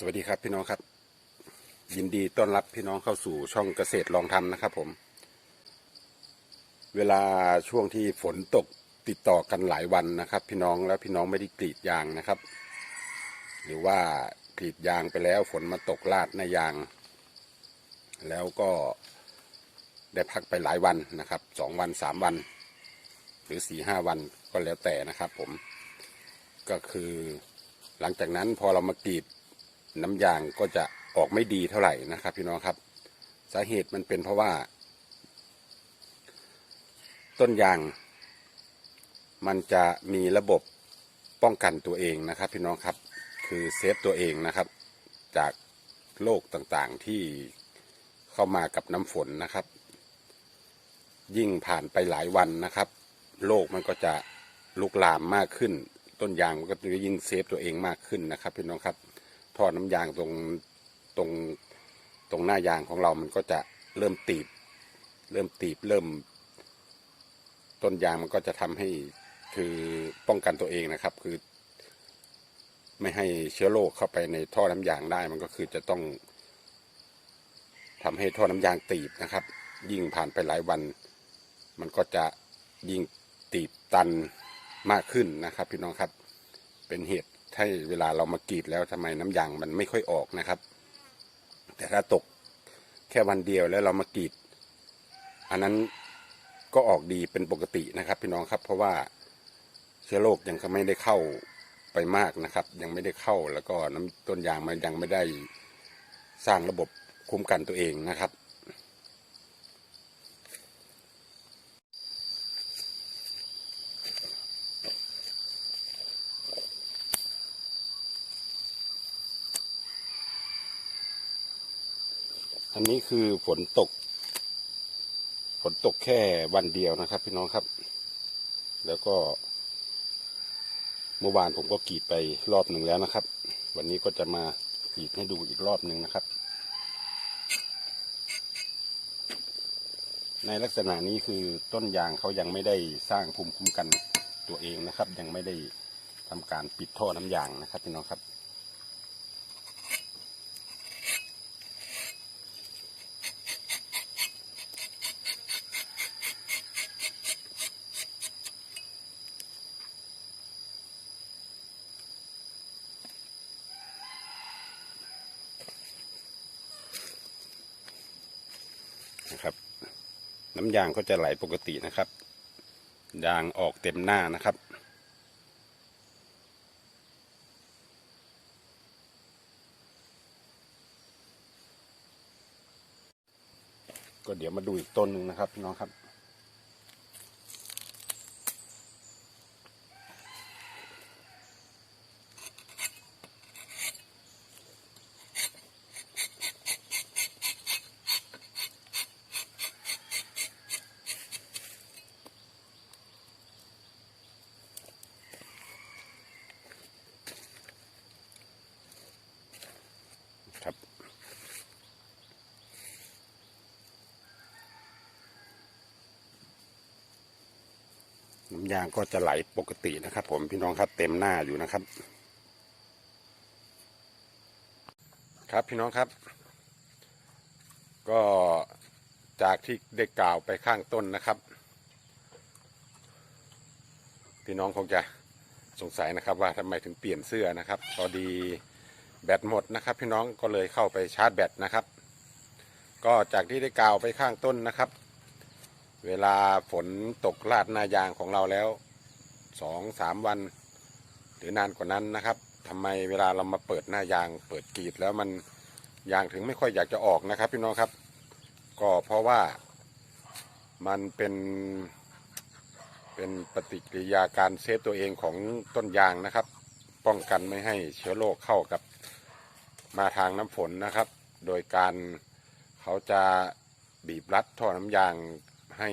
สวัสดีครับพี่น้องครับ ยินดีต้อนรับพี่น้องเข้าสู่ช่องเกษตรลองทำนะครับผม เวลาช่วงที่ฝนตกติดต่อกันหลายวันนะครับ พี่น้องแล้วพี่น้องไม่ได้กรีดยางนะครับ หรือว่ากรีดยางไปแล้วฝนมาตกลาดในยาง แล้วก็ได้พักไปหลายวันนะครับสองวันสามวัน หรือสี่ห้าวันก็แล้วแต่นะครับ ผมก็คือหลังจากนั้นพอเรามากรีด น้ำยางก็จะออกไม่ดีเท่าไหร่นะครับ พี่น้องครับ สาเหตุมันเป็นเพราะว่า ต้นยาง มันจะมีระบบป้องกันตัวเองนะครับ พี่น้องครับ คือเซฟตัวเองนะครับ จากโรคต่างๆที่เข้ามากับน้ำฝนนะครับ ยิ่งผ่านไปหลายวันนะครับโรคมันก็จะลุกลามมากขึ้น ต้นยางมันก็จะยิ่งเซฟตัวเองมากขึ้นนะครับพี่น้องครับ ท่อน้ำยางตรงตรงตรงหน้ายางของเรามันก็จะเริ่มตีบ เริ่มตีบเริ่ม ต้นยางมันก็จะทำให้คือป้องกันตัวเองนะครับ คือ ไม่ให้เชื้อโรคเข้าไปในท่อน้ำยางได้มันก็คือจะต้องทำให้ท่อน้ำยางตีบนะครับ ยิ่งผ่านไปหลายวัน มันก็จะยิ่งตีบตันมากขึ้นนะครับ พี่น้องครับเป็นเหตุ ให้เวลาเรามากรีดแล้วทำไมน้ำยางมันไม่ค่อยออกนะครับ แต่ถ้าตกแค่วันเดียวแล้วเรามากรีด อันนั้นก็ออกดีเป็นปกตินะครับ พี่น้องครับ เพราะว่าเชื้อโรคยังไม่ได้เข้าไปมากนะครับ ยังไม่ได้เข้าแล้วก็น้ำต้นยางมันยังไม่ได้สร้างระบบคุ้มกันตัวเองนะครับ อันนี้คือฝนตก ฝนตกแค่วันเดียวนะครับ พี่น้องครับ แล้วก็ เมื่อวานผมก็กรีดไปรอบหนึ่งแล้วนะครับ วันนี้ก็จะมากรีดให้ดูอีกรอบหนึ่งนะครับ ในลักษณะนี้คือต้นยางเขายังไม่ได้สร้างภูมิคุ้มกันตัวเองนะครับ ยังไม่ได้ทำการปิดท่อน้ำยางนะครับ พี่น้องครับนะครับ น้ำยางก็จะไหลปกตินะครับ ยางออกเต็มหน้านะครับ ก็เดี๋ยวมาดูอีกต้นหนึ่งนะครับพี่น้องครับ น้ำยางก็จะไหลปกตินะครับ ผมพี่น้องครับเต็มหน้าอยู่นะครับ ครับพี่น้องครับ ก็จากที่ได้กล่าวไปข้างต้นนะครับ พี่น้องคงจะสงสัยนะครับว่าทำไมถึงเปลี่ยนเสื้อนะครับพอดีแบตหมดนะครับ พี่น้องก็เลยเข้าไปชาร์จแบตนะครับ ก็จากที่ได้กล่าวไปข้างต้นนะครับ เวลาฝนตกลาดหน้ายางของเราแล้วสองสามวัน หรือนานกว่านั้นนะครับทำไมเวลาเรามาเปิดหน้ายาง เปิดกรีดแล้วมันยางถึงไม่ค่อยอยากจะออกนะครับพี่น้องครับ ก็เพราะว่ามันเป็นเป็นปฏิกิริยาการเซฟตัวเองของต้นยางนะครับ ป้องกันไม่ให้เชื้อโรคเข้ากับมาทางน้ำฝนนะครับ โดยการเขาจะบีบรัดท่อน้ำยาง ให้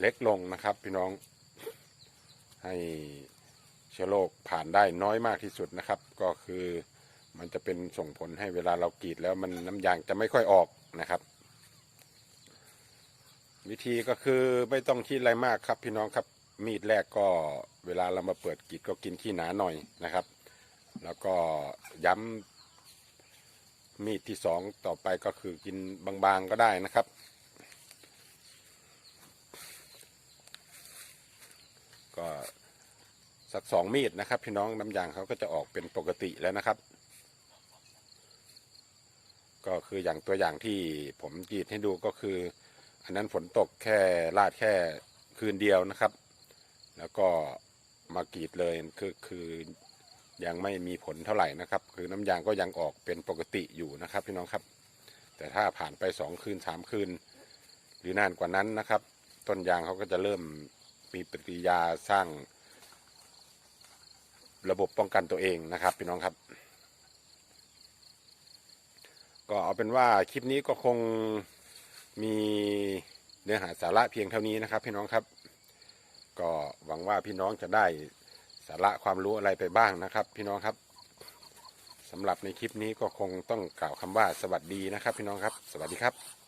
เล็กลงนะครับ พี่น้องให้เชื้อโรคผ่านได้น้อยมากที่สุดนะครับ ก็คือมันจะเป็นส่งผลให้เวลาเรากรีดแล้วมันน้ำยางจะไม่ค่อยออกนะครับ วิธีก็คือไม่ต้องคิดอะไรมากครับ พี่น้องครับมีดแรกก็เวลาเรามาเปิดกรีดก็กินที่หนาหน่อยนะครับ แล้วก็ย้ำมีดที่สองต่อไปก็คือกินบางๆก็ได้นะครับ ก็ สักสองมีดนะครับ พี่น้องน้ำยางเขาก็จะออกเป็นปกติแล้วนะครับ ก็คืออย่างตัวอย่างที่ผมกรีดให้ดูก็คือ อันนั้นฝนตกแค่ลาดแค่คืนเดียวนะครับ แล้วก็มากรีดเลยคือคือยังไม่มีผลเท่าไหร่นะครับ คือน้ำยางก็ยังออกเป็นปกติอยู่นะครับ พี่น้องครับ แต่ถ้าผ่านไปสองคืนสามคืน หรือนานกว่านั้นนะครับ ต้นยางเขาก็จะเริ่มมีปฏิกิริยาสร้าง ระบบป้องกันตัวเองนะครับพี่น้องครับ ก็เอาเป็นว่าคลิปนี้ก็คงมีเนื้อหาสาระเพียงเท่านี้นะครับ พี่น้องครับ ก็หวังว่าพี่น้องจะได้สาระความรู้อะไรไปบ้างนะครับ พี่น้องครับสำหรับในคลิปนี้ก็คงต้องกล่าวคำว่าสวัสดีนะครับ พี่น้องครับ สวัสดีครับ